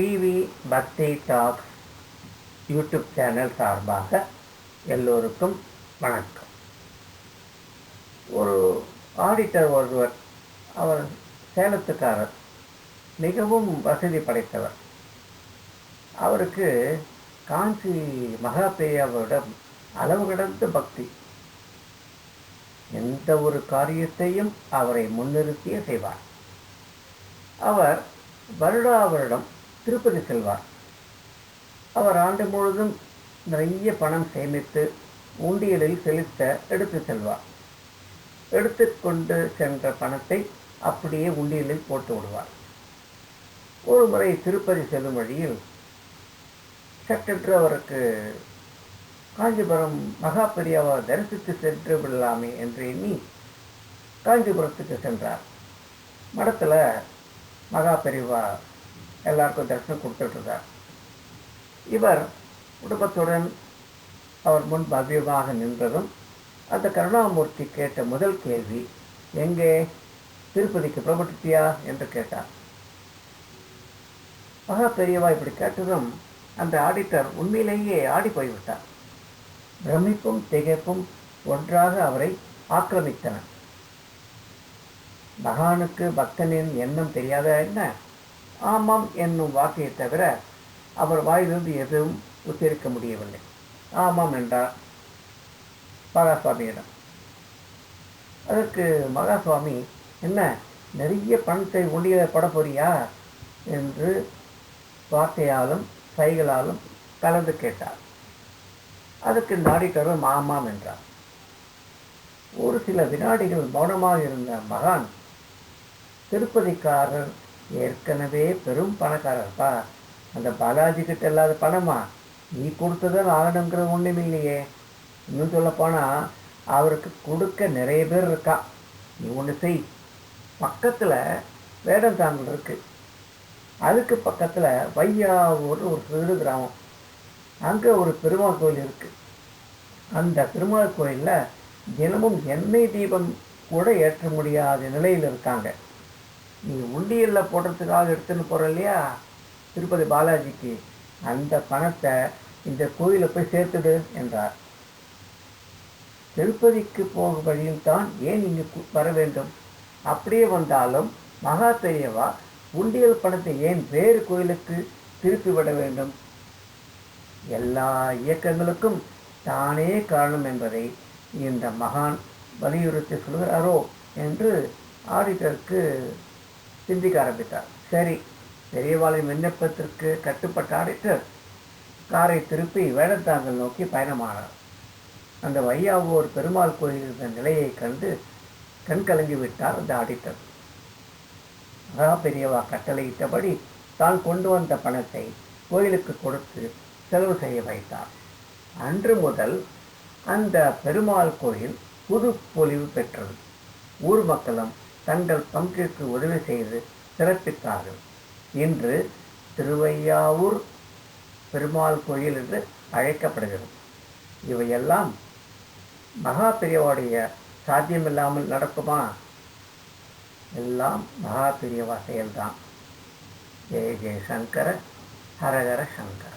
PV பக்தி tax YouTube channel சார்பாக எல்லோருக்கும் வணக்கம். ஒரு ஆடிட்டர் ஒருவர் அவர் சேலத்துக்காரர் மிகவும் வசதி படைத்தவர். அவருக்கு காஞ்சி மகா அளவு கடந்த பக்தி. எந்த ஒரு காரியத்தையும் அவரை முன்னிறுத்தியே செய்வார். அவர் வருடா வருடம் திருப்பதி செல்வார். அவர் ஆண்டு முழுதும் நிறைய பணம் சேமித்து உண்டியலில் செலுத்த எடுத்து செல்வார். எடுத்துக்கொண்டு சென்ற பணத்தை அப்படியே உண்டியலில் போட்டு விடுவார். ஒரு முறை திருப்பதி செல்லும் வழியில் சட்டென்று அவருக்கு காஞ்சிபுரம் மகா பெரியாவை தரிசித்து சென்று விடலாமே என்று எண்ணி காஞ்சிபுரத்துக்கு சென்றார். மடத்தில் மகா பெரிவா எல்லாருக்கும் தரிசனம் கொடுத்துட்ருக்கார். இவர் குடும்பத்துடன் அவர் முன் பவ்யமாக நின்றதும் அந்த கருணாமூர்த்தி கேட்ட முதல் கேள்வி எங்கே? திருப்பதிக்கு புறப்பட்டுட்டியா? என்று கேட்டார். மகா பெரியவா இப்படி கேட்டதும் அந்த ஆடிட்டர் உண்மையிலேயே ஆடி போய்விட்டார். பிரமிப்பும் திகைப்பும் ஒன்றாக அவரை ஆக்கிரமித்தன மகானுக்கு பக்தனின் எண்ணம் தெரியாத என்ன? ஆமாம் என்னும் வாக்கையை தவிர அவர் வாயிலிருந்து எதுவும் உச்சரிக்க முடியவில்லை. ஆமாம் என்றார் மகாசுவாமியிடம். அதற்கு மகாசுவாமி என்ன நிறைய பணத்தை உண்டியல பட போறியா என்று வார்த்தையாலும் சைகளாலும் கலந்து கேட்டார். அதுக்கு நாடிக்கரும் ஆமாம் என்றார். ஒரு சில வினாடிகள் மௌனமாக இருந்த மகான் திருப்பதிக்காரர் ஏற்கனவே பெரும் பணக்காரர்ப்பா. அந்த பாலாஜி கிட்ட இல்லாத பணமா? நீ கொடுத்ததான் ஆகணுங்கிற ஒன்றும் இல்லையே. இன்னும் சொல்லப்போனால் அவருக்கு கொடுக்க நிறைய பேர் இருக்கா. நீ ஒன்று செய். பக்கத்தில் வேடந்தாங்கல் இருக்குது அதுக்கு பக்கத்தில் வையாவூர் ஒரு சிறு கிராமம். அங்கே ஒரு பெருமாள் கோயில் இருக்குது அந்த பெருமாள் கோயிலில் தினமும் எண்ணெய் தீபம் கூட ஏற்ற முடியாத நிலையில் இருக்காங்க. நீங்கள் உண்டியலில் போடுறதுக்காக எடுத்துன்னு போகிற இல்லையா? திருப்பதி பாலாஜிக்கு அந்த பணத்தை இந்த கோயிலில் போய் சேர்த்துடு என்றார். திருப்பதிக்கு போகும் வழியில் தான் ஏன் இங்கு வர வேண்டும்? அப்படியே வந்தாலும் மகா பெரியவா உண்டியல் பணத்தை ஏன் வேறு கோயிலுக்கு திருப்பி விட வேண்டும்? எல்லா இயக்கங்களுக்கும் தானே காரணம் என்பதை இந்த மகான் வலியுறுத்தி சொல்கிறாரோ என்று ஆடிட்டருக்கு சிந்திக்க ஆரம்பித்தார். சரி பெரியவாளின் விண்ணப்பத்திற்கு கட்டுப்பட்ட ஆடிட்டர் காரை திருப்பி வேடத்தாங்கல் நோக்கி பயணமானார். அந்த வையாவூர் பெருமாள் கோயில் இருந்த நிலையை கண்டு கண் கலங்கி விட்டார் அந்த ஆடிட்டர். மகா பெரியவா கட்டளையிட்டபடி தான் கொண்டு வந்த பணத்தை கோயிலுக்கு கொடுத்து செலவு செய்ய வைத்தார். அன்று முதல் அந்த பெருமாள் கோயில் புது பொலிவு பெற்றது. ஊர் மக்களும் தங்கள் பங்கிற்கு உதவி செய்து சிறப்பித்தார்கள். இன்று திருவையாவூர் பெருமாள் கோயில் என்று அழைக்கப்படுகிறது. இவையெல்லாம் மகா பெரியவாடைய சாத்தியமில்லாமல் நடக்குமா? எல்லாம் மகா பெரியவா செயல்தான் ஜெய ஜெய சங்கர ஹரஹர சங்கர.